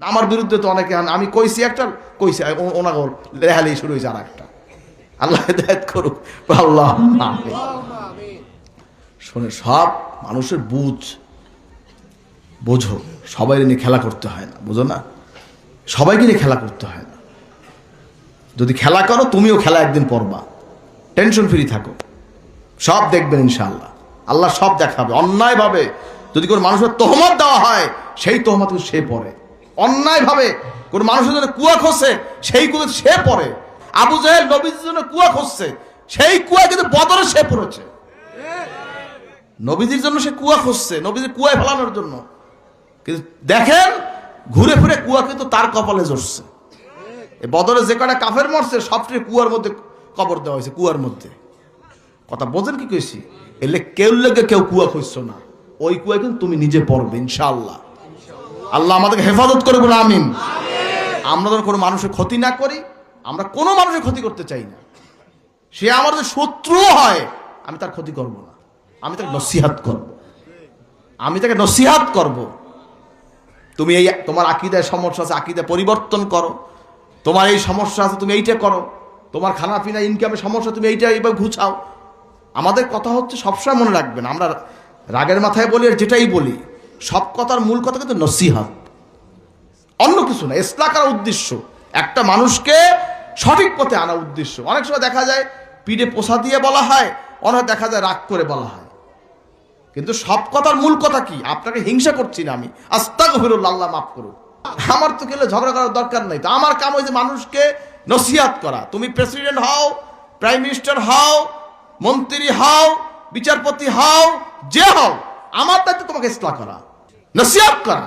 আমার বিরুদ্ধে তো অনেকে আমি কইছি একটা, কইছি ওনাকে লেহালি শুরু হয়েছে আর একটা আল্লাহ করুক। আল্লাহ শোনে সব মানুষের বুঝ, বোঝো। সবাই নিয়ে খেলা করতে হয় না, বোঝো না? সবাইকে নিয়ে খেলা করতে হয় না। যদি খেলা করো, তুমিও খেলা একদিন পড়বা। টেনশন ফ্রি থাকো। সব দেখবেন ইনশাআল্লাহ। আল্লাহ সব দেখাবে। অন্যায়ভাবে যদি কোনো মানুষের তহমত দেওয়া হয়, সেই তহমত সে পড়ে। অন্যায়ভাবে কোন মানুষের জন্য কুয়া খসে, সেই কুয়া সে পড়ে। আবু জাহেল নবীজির জন্য কুয়া খসছে, সেই কুয়া কিন্তু বদরে সে পড়েছে। নবীজির জন্য সে কুয়া খুঁজছে নবীজির কুয়ায় ফেলানোর জন্য। কিন্তু দেখেন, ঘুরে ফিরে কুয়া কিন্তু তার কপালে জড়ছে বদরে যে কটা কাফের মরছে, সবচেয়ে কুয়ার মধ্যে কবর দেওয়া হয়েছে, কুয়ার মধ্যে। কথা বোঝেন কি কইছি? এলে কেউ লেগে কেউ কুয়া খুঁজছো না। ওই কুয়ায় কিন্তু তুমি নিজে পড়বে, ইনশাআল্লাহ। আল্লাহ আমাদেরকে হেফাজত করে বলে আমিন। আমরা যেন কোনো মানুষের ক্ষতি না করি, আমরা কোনো মানুষের ক্ষতি করতে চাই না। সে আমার যে শত্রু হয়, আমি তার ক্ষতি করব না। আমি তাকে নসিহাত করব। আমি তাকে নসিহাত করব। তুমি এই তোমার আকিদায় সমস্যা আছে আকিদা পরিবর্তন করো। তোমার এই সমস্যা আছে, তুমি এইটা করো। তোমার খানা পিনা ইনকামের সমস্যা, তুমি এইটা এইভাবে ঘুছাও আমাদের কথা হচ্ছে সবসময় মনে রাখবেন, আমরা রাগের মাথায় বলি আর যেটাই বলি। সব কথার মূল কথা কিন্তু নসিহাত অন্য কিছু না ইসলাহ করার উদ্দেশ্য। একটা মানুষকে সঠিক পথে আনা উদ্দেশ্য। অনেক সময় দেখা যায়, পিঠে পোষা দিয়ে বলা হয়, অনেক দেখা যায় রাগ করে বলা হয়। কিন্তু সব কথার মূল কথা কি? আপনাকে হিংসা করছি না আমি। আস্তা গভীরুল্লাহ আল্লাহ মাফ করুন। আমার তো গেলে ঝগড়া করার দরকার নাই। তো আমার কাম হয়েছে মানুষকে নসিহাত করা। তুমি প্রেসিডেন্ট হও, প্রাইম মিনিস্টার হও, মন্ত্রী হও, বিচারপতি হও, যে হও। আমার দায়িত্ব তোমাকে ইসলাম করা নসিহাত করা।